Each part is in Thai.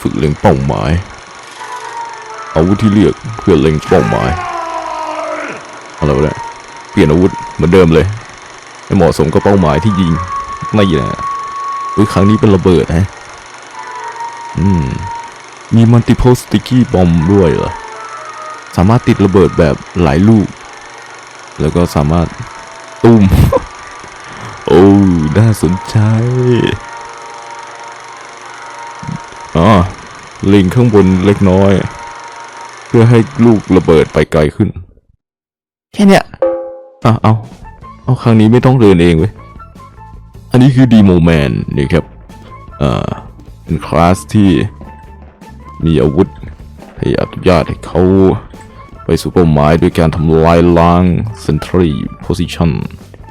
ฝึกเล็งเป้าหมาย อาวุธที่เลือกเพื่อเล็งเป้าหมายอะไรวะเนี่ยเปลี่ยนอาวุธเหมือนเดิมเลยให้เหมาะสมกับเป้าหมายที่ยิงไม่นะอุ้ยครั้งนี้เป็นระเบิดฮะอืมมี multiple sticky bomb ด้วยเหรอสามารถติดระเบิดแบบหลายลูก แล้วก็สามารถตุ้ม โอ้ น่าสนใจ อ๋อเล็งข้างบนเล็กน้อย เพื่อให้ลูกระเบิดไปไกลขึ้น แค่เนี้ยอะเอา เอาครั้งนี้ไม่ต้องเดินเองเว้ย อันนี้คือดีโมแมนนี่ครับเอ่อเป็นคลาสที่มีอาวุธให้อนุญาตให้เขาไปสู่เป้าหมายด้วยการทำลายล้าง Sentry Position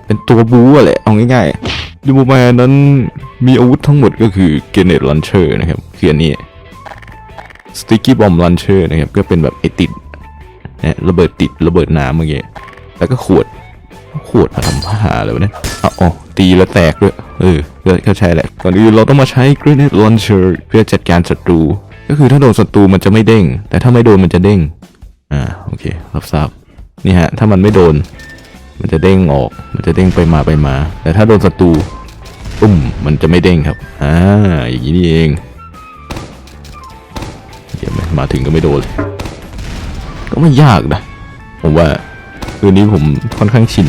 เป็นตัวบู๊อะแหละเอาง่ายๆดูโมแมนนั้นมีอาวุธทั้งหมดก็คือ Grenade Launcher นะครับคืออันนี้ Sticky Bomb Launcher นะครับก็เป็นแบบไอติดนะระเบิดติดระเบิดน้ำเมื่อกี้แล้วก็ขวดขวดมาทำผ้าอะไรวะเนี่ยอ๋อตีแล้วแตกด้วย เออก็ก็ใช่แหละก่อนอื่นเราต้องมาใช้ grenade launcher เพื่อจัดการศัตรู ก็คือถ้าโดนศัตรูมันจะไม่เด้ง แต่ถ้าไม่โดนมันจะเด้ง อ่าโอเครับทราบนี่ฮะ ถ้ามันไม่โดน มันจะเด้งออก มันจะเด้งไปมาไปมา แต่ถ้าโดนศัตรูปุ้มมันจะไม่เด้งครับ อ่า อย่างนี้นี่เอง มาถึงก็ไม่โดนก็ไม่ยากนะ ผมว่าคืนนี้ผมค่อนข้างชิน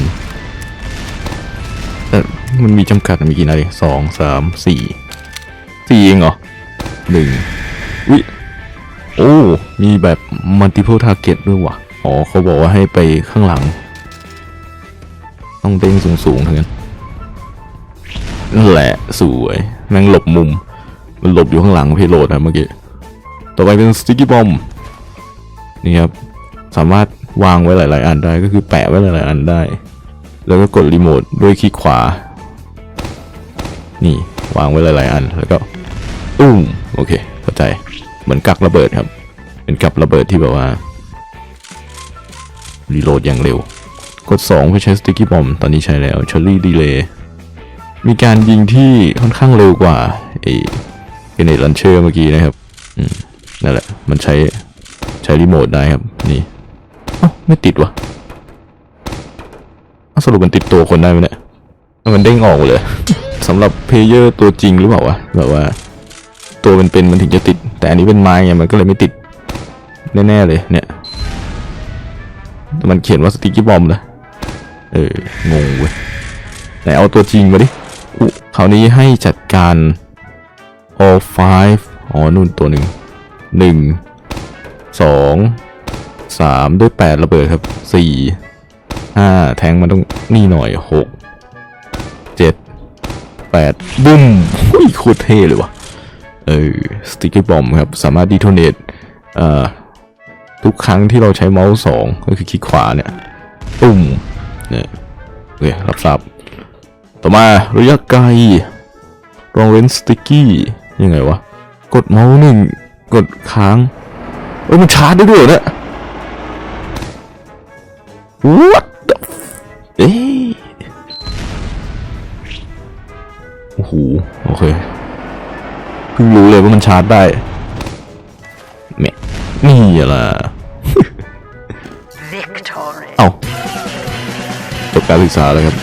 แต่มันมีจำกัดมีกี่นาทีสองสามสี่สี่เองเหรอหนึ่งวิโอ้ มีแบบ multiple target ด้วยว่ะอ๋อ เขาบอกว่าให้ไปข้างหลัง ต้องเด้งสูงๆทั้งนั้นนั่นแหละ สวย แม่งหลบมุม มันหลบอยู่ข้างหลังเพโลดนะเมื่อกี้ ต่อไปเป็น sticky bomb นี่ครับ สามารถวางไว้หลาย ๆ อันได้ก็คือแปะไว้หลาย ๆ อันได้ แล้วก็กดรีโมทด้วยคลิกขวา นี่วางไว้หลาย ๆ อันแล้วก็ตุ้มโอเคเข้าใจเหมือนกักระเบิดครับ เป็นกับระเบิดที่แบบว่ารีโหลดอย่างเร็ว กด 2 เพื่อใช้สติกกี้บอมตอนนี้ใช้แล้วช a ลลี่ดีเลย์มีการยิงที่ค่อนข้างเร็วกว่าไอ้เกเนตลันเชอร์เมื่อกี้นะครับ อืม นั่นแหละ มันใช้ใช้รีโมทได้ครับ นี่เอ้าไม่ติดวะสรุปมันติดตัวคนได้ไหมเนี่ย มันเด้งออกเลยสำหรับเพลเยอร์ตัวจริงหรือเปล่าวะแบบว่า ตัวมันเป็นมันถึงจะติด แต่อันนี้เป็นไม้ไงมันก็เลยไม่ติด แน่ๆเลย เนี่ยแต่มันเขียนว่าสติกกี้บอมนะเอองงเว้ยไหนเอาตัวจริงมาดิอุคราวนี้ให้จัดการ all five อ๋อนู่นตัวหนึ่ง หนึ่งสองสามด้วยแปดระเบิดครับสี่ห้าแทงมันต้องนี่หน่อยหกเจ็ดแปดบุ้มหุ้ยโคตรเท่เลยวะเออสติกเกอร์บอมครับ สามารถดีโทเนตเอ่อทุกครั้งที่เราใช้เมาส์สองก็คือคลิกขวาเนี่ยปุ้มเนี่ยโอเครับทราบต่อมาระยะไกลรองเว้นสติกกี้ยังไงวะ กดเมาส์หนึ่ง กดค้างเอ้ยมันชาร์จได้ด้วยเหรอเนี่ย What the f เอ้ยโอ้โห โอเค เพิ่งรู้เลยว่ามันชาร์จได้แม่นี่อะล่ะ Victory. เอ้าจบการศึกษาแล้วครับ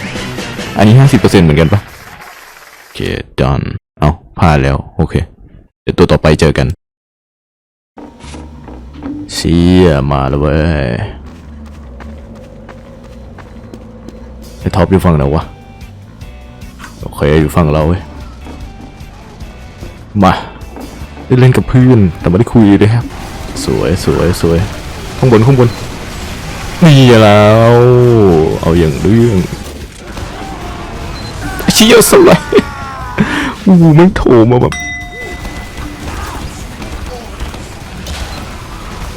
อันนี้ห้าสิบเปอร์เซ็นต์เหมือนกันปะโอเค done เอ้าพลาดแล้ว โอเค เดี๋ยวตัวต่อไปเจอกัน เชี่ยมาแล้วเว้ยไอ้ท็อปอยู่ฝั่งไหนวะ โอเคอยู่ฝั่งเราเว้ย มา ได้เล่นกับเพื่อนแต่ไม่ได้คุยเลยครับ สวยสวยสวยข้างบนข้างบนนี่แล้ว เอาอย่างเรื่องเชี่ยสลด์อู้มันโถมาแบบ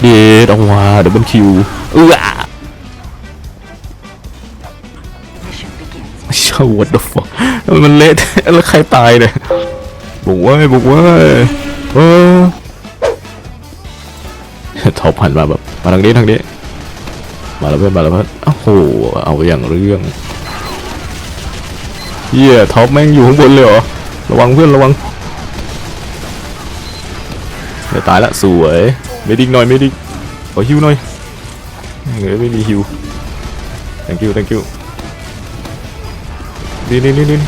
เดดเอาว่าเดี๋ยวมันคิวเออ Mission begins. เช่า what the fuck มันเละแล้วใครตายเนี่ยบอกว่าบอกว่าเออท็อปหันมาแบบมาทางนี้ทางนี้ มาแล้วเพื่อนมาแล้วเพื่อนโอ้โหเอาอย่างเรื่องเฮียท็อปแม่งอยู่ข้างบนเลยเหรอระวังเพื่อนระวังเดี๋ยวตายละสวย ไม่ดิ้งหน่อยไม่ดิ้งขอฮิวหน่อยเฮ้ยไม่มีฮิว thank you thank you นี่นี่นี่นี่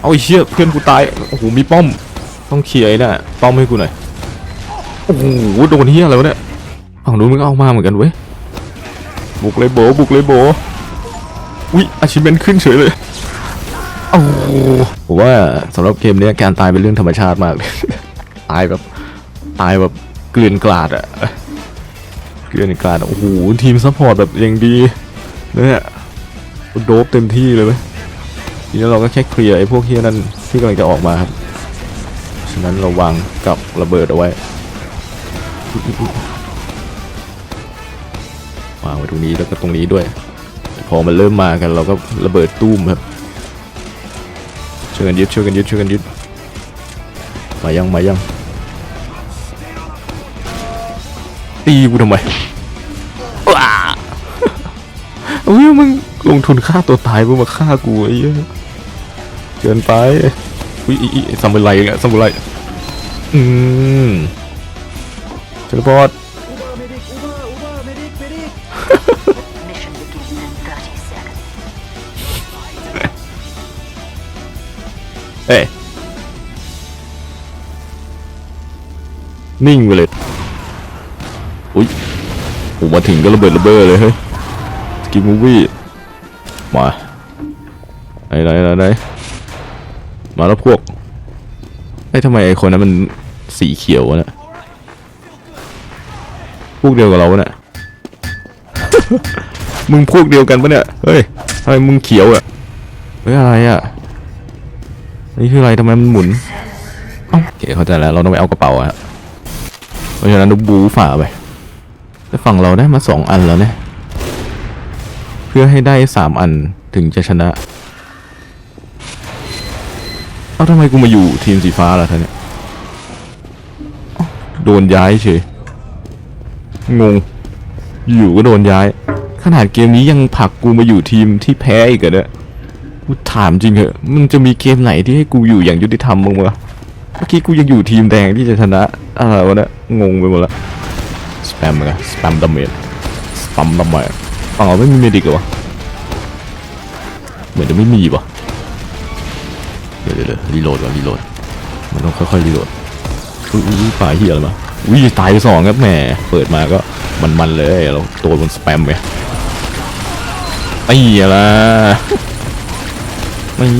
เอาไอ้เชี่ยเพื่อนกูตาย โอ้โห มีป้อม ต้องเคลียร์น่ะป้อมให้กูหน่อย โอ้โห โดนเฮียอะไรวะเนี่ย ฝั่งนู้นมันก็เอามาเหมือนกันเว้ย บุกเลยโบ บุกเลยโบ อุ้ยอาชิเมนขึ้นเฉยเลย โอ้โหผมว่าสำหรับเกมนี้การตายเป็นเรื่องธรรมชาติมากเลยตายแบบตายแบบเกลื่อนกลาดอะเกลื่อนกลาดโอ้โหทีมซัพพอร์ตแบบยังดีเนี่ยโดบเต็มที่เลยไหมทีนี้เราก็แค่เคลียร์ไอ้พวกเฮียนั่นที่กำลังจะออกมาครับฉะนั้นเราวางกับระเบิดเอาไว้วางไว้ตรงนี้แล้วก็ตรงนี้ด้วย พอมันเริ่มมากันเราก็ระเบิดตุ้มครับ ช่วยกันยึดช่วยกันยึดช่วยกันยึดมายังมายังตีกูทำไมว้าเฮ้ยมึงลงทุนฆ่าตัวตายเพื่อมาฆ่ากูไอ้เหี้ยเกินไปอุ้ยอีอีซามูไรอะซามูไรอืมเทเลพอร์ต เอ้ยนิ่งไปเลย อุ้ยผมมาถึงก็ระเบิดระเบ้อเลยเฮ้ยสกิมมูวี่มาไหนไหนไหนไหนมาแล้วพวกไอ้ทำไมไอ้คนนั้นมันสีเขียววะเนี่ยพวกเดียวกับเราวะเนี่ย มึงพวกเดียวกันปะเนี่ย เฮ้ยทำไมมึงเขียวอะเฮ้ยอะไรอะ นี่คืออะไรทำไมมันหมุนเอ้าโอเคเข้าใจแล้วเราต้องไปเอากระเป๋าอะเพราะฉะนั้นเราบูฝ่าไปแต่ฝั่งเราได้มาสองอันแล้วเนี่ยเพื่อให้ได้สามอันถึงจะชนะ เอ้าทำไมกูมาอยู่ทีมสีฟ้าล่ะท่านเนี่ยเอ้าโดนย้ายเฉยงง อยู่ก็โดนย้าย ขนาดเกมนี้ยังผลักกูมาอยู่ทีมที่แพ้อีกเหรอเนี่ย กูถามจริงเหอะมึงจะมีเกมไหนที่ให้กูอยู่อย่างยุติธรรมมึงวะเมื่อกี้กูยังอยู่ทีมแดงที่จะชนะอะไรวะเนี่ยงงไปหมดละสแปมเลยสแปมดาเมจสแปมดาเมจฝั่งเราไม่มีเมดิกเหรอวะเหมือนจะไม่มีวะเดี๋ยวเดี๋ยวเดี๋ยวรีโหลดก่อนรีโหลดมันต้องค่อยๆรีโหลดอุ้ยอุ้ยป่าเฮียอะไรมาอุ้ยตายไปสองครับแหมเปิดมาก็มันๆเลยเราตัวบนสแปมไปไอ้เหี้ยละ ไม่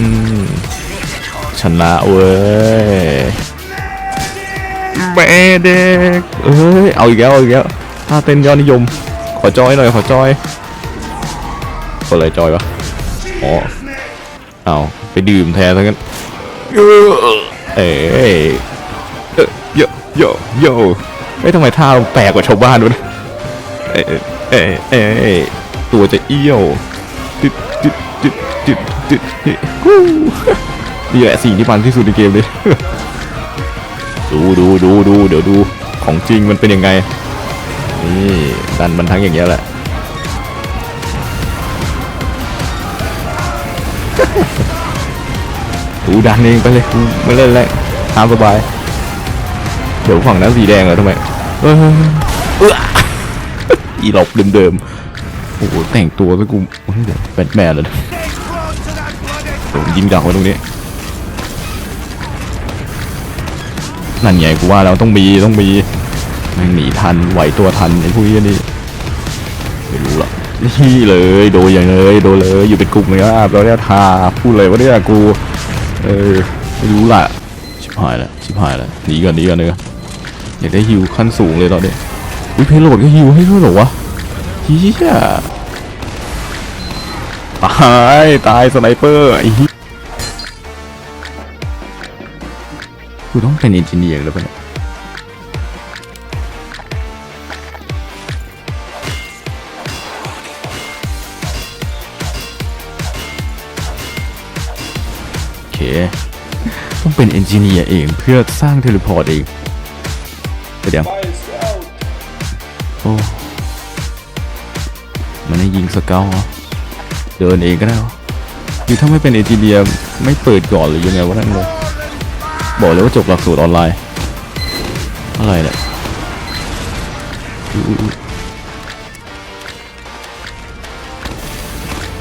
อืมชนะเว้ยแม่เด็กเอ้ยเอาอีกแล้วเอาอีกแล้วถ้าเต้นยอดนิยม ขอจอยหน่อยขอจอยกดอะไรจอยวะอ๋อเอาไปดื่มแทนทั้งนั้นเออเอ้ยเอ้ยโยโยโยเอ้ยทำไมท่าแปลกกว่าชาวบ้านด้วยนะเอ้ยเอ้ยเอ้ยเอ้ยตัวจะเอี้ยวติด ติดติดติดติดติดฮู้นี่แหละสิ่งที่มันที่สุดในเกมเลย ดูดูดูดูเดี๋ยวดูของจริงมันเป็นยังไง นี่ดันมันทั้งอย่างเงี้ยแหละ ดูดันเองไปเลยกูไม่เล่นแล้วตามสบาย เดี๋ยวฝั่งนั้นสีแดงเหรอทำไมเออเอออีหลบเดิมๆ โอ้โหแต่งตัวซะกูเฮ้ยเดี๋ยวแบทแมนเลยโดนยิงดักไว้ตรงนี้ นั่นไงกูว่าแล้วต้องมีต้องมีแม่งหนีทันไหวตัวทันไอ้พวกนี้นี่ไม่รู้หรอกนี่เลยโดนอย่างเลยโดนเลยอยู่เป็นกลุ่มเลยครับเราเนี่ยทาพูดเลยว่าเนี่ยกูเออไม่รู้ละชิบหายแล้วชิบหายแล้วหนีก่อนหนีก่อนเลยอยากได้ฮิวขั้นสูงเลยตอนนี้วิเพโลดก็ฮิวให้ด้วยเหรอวะ เฮียตายตายสไนเปอร์ไอ้เหี้ยกูต้องเป็นเอนจิเนียร์แล้วปะเนี่ยโอเค ต้องเป็นเอนจิเนียร์เองเพื่อสร้างเทเลพอร์ตเองเดี๋ยวโอ้ มันให้ยิงสเกลเหรอเดินเองก็ได้หรอคือถ้าไม่เป็นเอจิเนียไม่เปิดก่อนหรือยังไงวะนั่นเลยบอกเลยว่าจบหลักสูตรออนไลน์ อะไรเนี่ย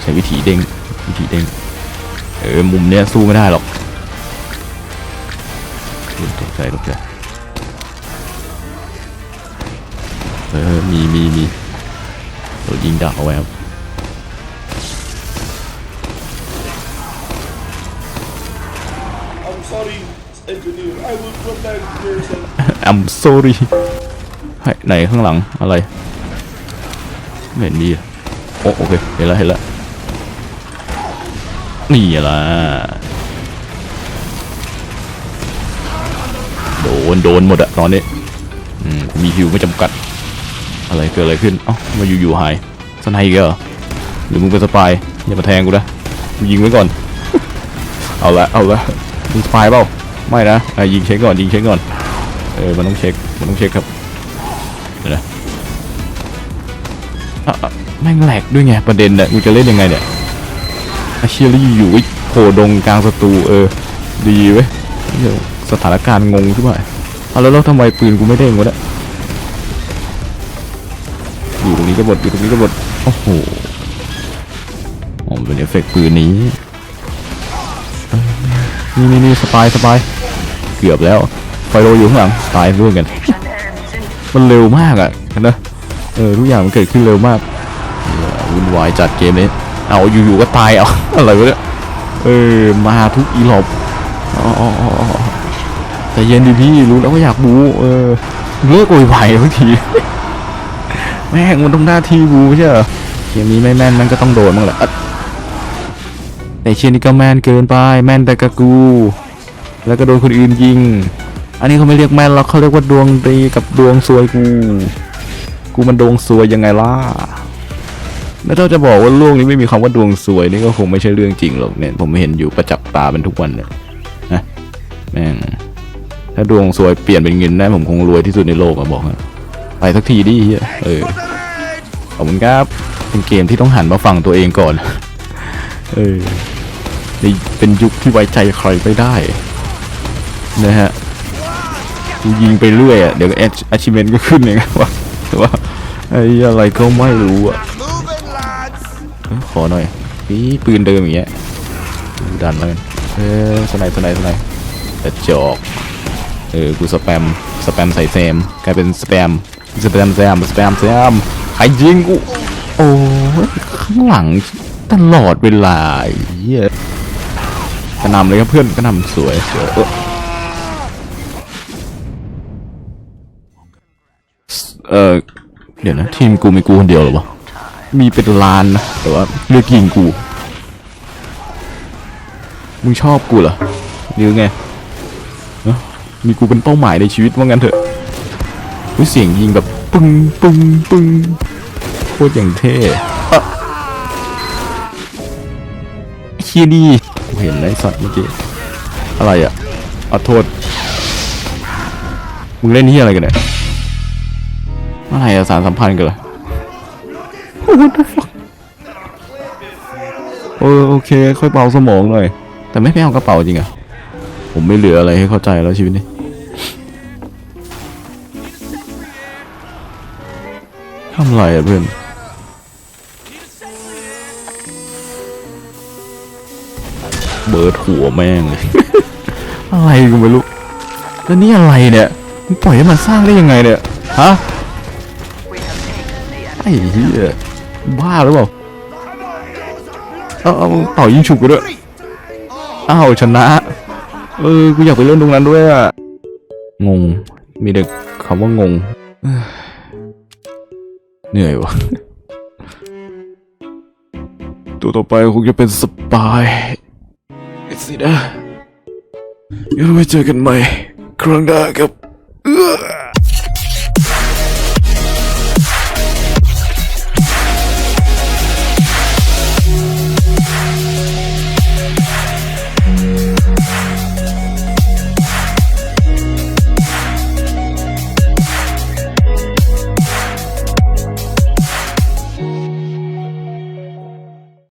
ใช้วิธีเด้งวิธีเด้งเออมุมเนี้ยสู้ไม่ได้หรอกตกใจตกใจเออมีมีมี โดนยิงดักเอาไว้ครับ I'm sorry, engineer. I will protect yourself. I'm sorry ให้ไหนข้างหลังอะไรไม่เห็นมีอะโอ้โอเคเห็นแล้วเห็นแล้วนี่ล่ะโดน โดนหมดอะตอนนี้อืมมีฮิวไม่จำกัด อะไรเกิดอะไรขึ้น เอ้ามาอยู่ๆหายสไนอีกแล้วเหรอหรือมึงเป็นสปายอย่ามาแทงกูนะมึงยิงไว้ก่อน เอาละเอาละมึงสปายเปล่าไม่นะอะยิงเช็คก่อนยิงเช็คก่อนเออมันต้องเช็คมันต้องเช็คครับเดี๋ยวนะแม่งแหลกด้วยไงประเด็นเนี่ยมึงจะเล่นยังไงเนี่ยอาเชียรี่อยู่อ้โผล่ดงกลางศัตรูเออ ดีเว้ยเดี๋ยวสถานการณ์งงใช่ไหมเอาแล้วแล้วทำไมปืนกูไม่เด้งวะเนี่ย อยู่ตรงนี้ก็บดอยู่ตรงนี้ก็บดโอ้โหอ๋อมันเป็นเอฟเฟกต์ปืนนี้นี่นี่นี่สปายสปายเกือบแล้วไฟโรอยู่ข้างหลังตายร่วมกัน มันเร็วมากอะนะเออทุกอย่างมันเกิดขึ้นเร็วมากวุ่นวายจัดเกมนี้เอาอยู่ๆก็ตายเอาอะไรวะเนี่ยเออมาทุกอีหลบอ๋อแต่เย็นดิพี่รู้แล้วว่าอยากบูเออเลิกโวยวายทุกที แม่งมันต้องหน้าที่บูใช่เหรอเกมนี้ไม่แม่นมันก็ต้องโดนมั้งแหละแต่เชียนี่ก็แม่นเกินไปแม่นแต่กะกู แล้วก็โดนคนอื่นยิง อันนี้เขาไม่เรียกแม่นแล้วเขาเรียกว่าดวงดีกับดวงซวยกู กูมันดวงซวยยังไงล่ะแล้วถ้าจะบอกว่าโลกนี้ไม่มีคำว่าดวงซวยนี่ก็คงไม่ใช่เรื่องจริงหรอกเนี่ยผมเห็นอยู่ประจักษ์ตาเป็นทุกวันเลยนะแม่งถ้าดวงซวยเปลี่ยนเป็นเงินได้ผมคงรวยที่สุดในโลกอะบอกให้ไป สักทีดิเหี้ยเออขอบคุณครับ เป็นเกมที่ต้องหันมาฟังตัวเองก่อน เออนเป็นยุคที่ไว้ใจใครไม่ได้ นะฮะยิงไปเรื่อยอะ เดี๋ยวแอชอชิเมนก็ขึ้นเองว่าแต่ว่าไอ้อะไรก็ไม่รู้อะ ขอหน่อยนี่ปืนเดิมอย่างเงี้ยดันแล้วกันเออสไนด์สไนด์สไนด์แต่จอก เออ กูสแปม สแปมใส่แซม กลายเป็นสแปม สแปมแซมสแปมแซมใครยิงกูโอ้ยข้างหลังตลอดเวลาไอ้เหี้ยกระนำเลยครับเพื่อนกระนำสวยสวยเออเดี๋ยวนะ ทีมกูมีกูคนเดียวหรอวะมีเป็นล้านนะแต่ว่าเลือกยิงกู มึงชอบกูเหรอหรือไงมีกูเป็นเป้าหมายในชีวิตว่างั้นเถอะ อุ๊ยเสียงยิงแบบปึ้งปึ้งปึ้งโคตรอย่างเท่อะไอ้เฮียนี่กูเห็นไอ้สัตว์เมื่อกี้ อะไรอะเอาโทษ มึงเล่นที่อะไรกันเนี่ยอะไรอะสารสัมพันธ์กันเหรอ What the fuck เออโอเค ค่อยเบาสมองหน่อย แต่ไม่ไปเอากระเป๋าจริงอะผมไม่เหลืออะไรให้เข้าใจแล้วชีวิตนี้ ทำไรอะเพื่อนเบิร์ดหัวแม่งเลย อะไรก็ไม่รู้ แล้วนี่อะไรเนี่ยมึงปล่อยให้มันสร้างได้ยังไงเนี่ย ฮะ ไอ้เหี้ยบ้าหรือเปล่า เอาเอามึงเป่ายิงฉุกกูด้วย อ้าวชนะ เออ กูอยากไปเล่นตรงนั้นด้วยอะงง มีแต่คำว่างง เหนื่อยวะตัวต่อไปคงจะเป็นสปายสินะยังไว้เจอกันใหม่ ครั้งหน้าครับ